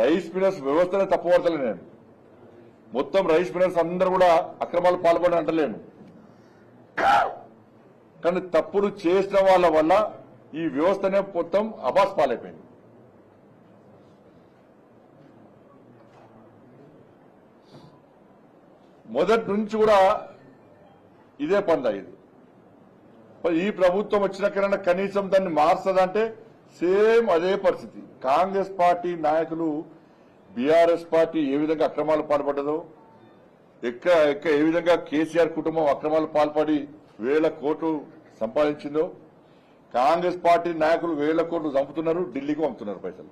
Rice Meniere's వ్యవస్థనే తప్పుపడతలే నేను. మొత్తం రైస్ మినర్స్ అందరూ కూడా అక్రమాలు పాల్గొని అంటలేను. కానీ తప్పులు చేసిన వాళ్ళ వల్ల ఈ వ్యవస్థనే మొత్తం అబాస్ పాలైపోయింది. మొదటి నుంచి కూడా ఇదే పంద ఇది ఈ ప్రభుత్వం వచ్చినాకైనా కనీసం దాన్ని మార్చదంటే సేమ్ అదే పరిస్థితి. కాంగ్రెస్ పార్టీ నాయకులు బీఆర్ఎస్ పార్టీ ఏ విధంగా అక్రమాలు పాల్పడ్డదో ఎక్క ఎక్క ఏ విధంగా కేసీఆర్ కుటుంబం అక్రమాలు పాల్పడి వేల కోట్లు సంపాదించిందో కాంగ్రెస్ పార్టీ నాయకులు వేల కోట్లు చంపుతున్నారు ఢిల్లీకి పంపుతున్నారు పైసలు.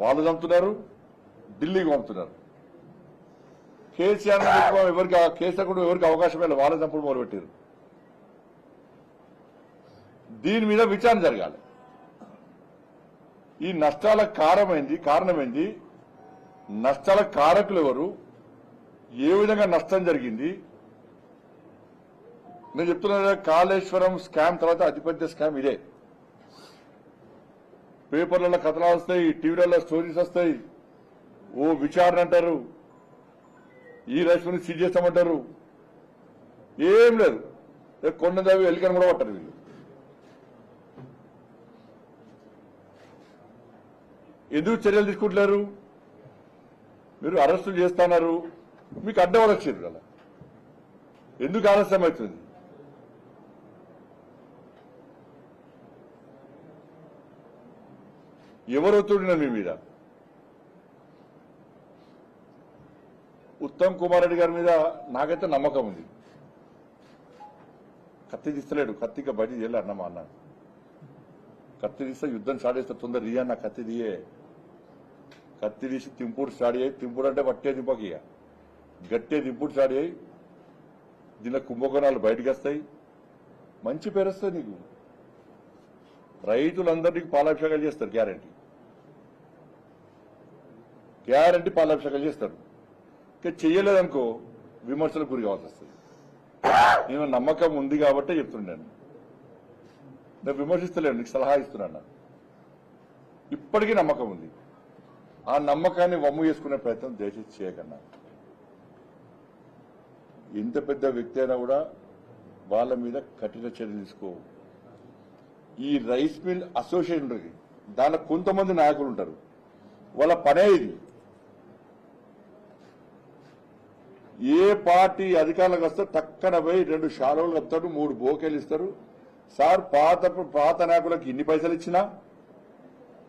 వాళ్ళు చంపుతున్నారు ఢిల్లీకి పంపుతున్నారు. కేసీఆర్ ఎవరికి కేసీఆర్ కుటుంబం ఎవరికి అవకాశం లేదు వాళ్ళ చంపుడు మొదలుపెట్టారు. దీని మీద విచారణ జరగాలి. ఈ నష్టాల కారణమైంది కారణమైంది నష్టాల కారకులు ఎవరు ఏ విధంగా నష్టం జరిగింది? నేను చెప్తున్నా కాళేశ్వరం స్కామ్ తర్వాత అతిపెద్ద స్కామ్ ఇదే. పేపర్లలో కథనాలు వస్తాయి టీవీలలో స్టోరీస్ వస్తాయి. ఓ విచారణ అంటారు. ఈ రైస్ని సీజ్ చేస్తామంటారు ఏం లేదు. కొండ కొండదేవి ఎలికని కూడా పట్టరు వీళ్ళు. ఎందుకు చర్యలు తీసుకుంటున్నారు మీరు అరెస్టులు చేస్తున్నారు. మీకు అడ్డం వచ్చారు కదా. ఎందుకు ఆలస్యం అవుతుంది? ఎవరు ఒత్తిడినారు మీ మీద? ఉత్తమ్ కుమార్ రెడ్డి గారి మీద నాకైతే నమ్మకం ఉంది. కత్తి తీస్తలేడు. కత్తిగా బయట చేయలే అన్నమా అన్న. కత్తి తీస్తే యుద్ధం సాడేస్తే తొందర రియా నా కత్తి తీయే. కత్తి తీసి తింపుడు స్టార్ట్ అయ్యి తింపుడు అంటే పట్టే దింపకి ఇక. గట్టే దింపుడు స్టార్ట్ అయ్యి దీనిలో కుంభకోణాలు బయటకు వస్తాయి. మంచి పేరు వస్తుంది నీకు. రైతులందరినీ పాలాభిషేకాలు చేస్తారు గ్యారంటీ. గ్యారంటీ పాలాభిషేకాలు చేస్తారు. ఇంకా చెయ్యలేదనుకో విమర్శలకు గురి కావాల్సి వస్తుంది. నేను నమ్మకం ఉంది కాబట్టే చెప్తున్నాను నేను విమర్శిస్తలేను నీకు సలహా ఇస్తున్నాను. ఇప్పటికీ నమ్మకం ఉంది. ఆ నమ్మకాన్ని వమ్ము చేసుకునే ప్రయత్నం దయచేసి చేయకన్నా. ఎంత పెద్ద వ్యక్తి అయినా కూడా వాళ్ళ మీద కఠిన చర్యలు తీసుకో ఈ రైస్ మిల్ అసోసియేషన్ ఉంటుంది దానిలో కొంతమంది నాయకులు ఉంటారు. వాళ్ళ పనే ఇది. ఏ పార్టీ అధికారులకు వస్తే తక్కన పోయి రెండు షాలువులు కప్తాడు మూడు బోకేలు ఇస్తారు. సార్ పాత పాత నాయకులకు ఇన్ని పైసలు ఇచ్చినా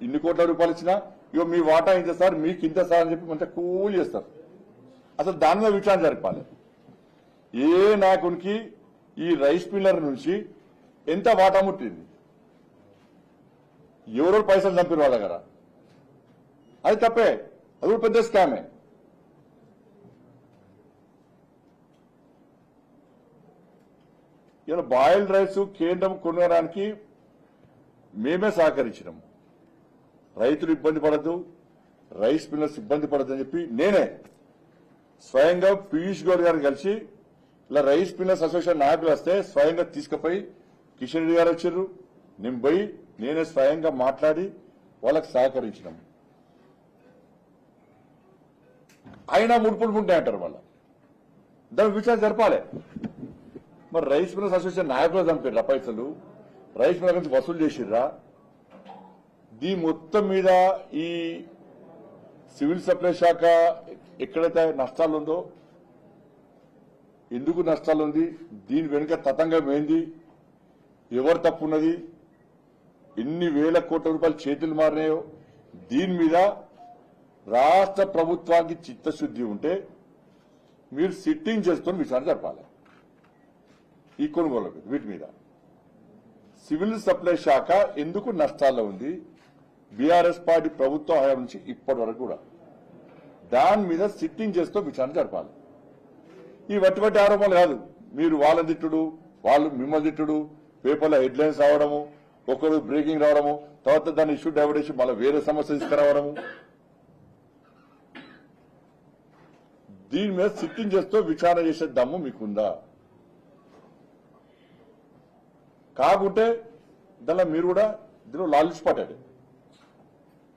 ఇన్ని కోట్ల రూపాయలు ఇచ్చినా ఇగో మీ వాటా ఇంత సార్ మీకు ఇంత సార్ అని చెప్పి మంచిగా కూల్ చేస్తారు. అసలు దాని మీద విచారణ జరపాలి. ఏ నాయకునికి ఈ రైస్ మిల్లర్ నుంచి ఎంత వాటా ముట్టింది? ఎవరో పైసలు చంపిన వాళ్ళ దగ్గర? అది తప్పే. అది కూడా పెద్ద స్కామే. ఇలా బాయిల్డ్ రైస్ కేంద్రం కొనడానికి మేమే సహకరించినాం. రైతులు ఇబ్బంది పడద్దు రైస్ మిల్లర్స్ ఇబ్బంది పడదు అని చెప్పి నేనే స్వయంగా పీయూష్ గోయల్ గారు కలిసి ఇలా రైస్ మిల్లర్స్ అసోసియేషన్ నాయకులు వస్తే స్వయంగా తీసుకుపోయి కిషన్ రెడ్డి గారు వచ్చారు. నేను పోయి నేనే స్వయంగా మాట్లాడి వాళ్ళకి సహకరించినాం. అయినా ముడుపులు ఉంటాయంటారు వాళ్ళ. దాని విచారణ జరపాలి. మరి రైస్ మిల్లర్స్ అసోసియేషన్ నాయకులు చంపారు పైసలు. రైస్ మిల్లర్ నుంచి వసూలు చేసిర్రా. దీని మొత్తం మీద ఈ సివిల్ సప్లై శాఖ ఎక్కడైతే నష్టాలు ఉందో ఎందుకు నష్టాలు ఉంది దీని వెనుక తతంగం ఏంది ఎవరు తప్పు ఉన్నది ఎన్ని వేల కోట్ల రూపాయలు చేతులు మారినాయో దీని మీద రాష్ట్ర ప్రభుత్వానికి చిత్తశుద్ధి ఉంటే మీరు సిట్టింగ్ చేసుకొని విచారణ జరపాలి. ఈ కొనుగోలు వీటి మీద. సివిల్ సప్లై శాఖ ఎందుకు నష్టాల్లో ఉంది బీఆర్ఎస్ పార్టీ ప్రభుత్వ హయాం నుంచి ఇప్పటి వరకు కూడా దాని మీద సిట్టింగ్ చేస్తూ విచారణ జరపాలి. ఈ వట్టి ఆరోపణలు కాదు. మీరు వాళ్ళని తిట్టుడు వాళ్ళు మిమ్మల్ని తిట్టుడు పేపర్లో హెడ్లైన్స్ రావడము ఒకరు బ్రేకింగ్ రావడము తర్వాత దాన్ని ఇష్యూ డైవర్ట్ చేసి మళ్ళీ వేరే సమస్య తీసుకురావడము. దీని మీద సిట్టింగ్ చేస్తూ విచారణ చేసే దమ్ము మీకుందా? కాకుంటే దానిలో మీరు కూడా దీనిలో లాలిష్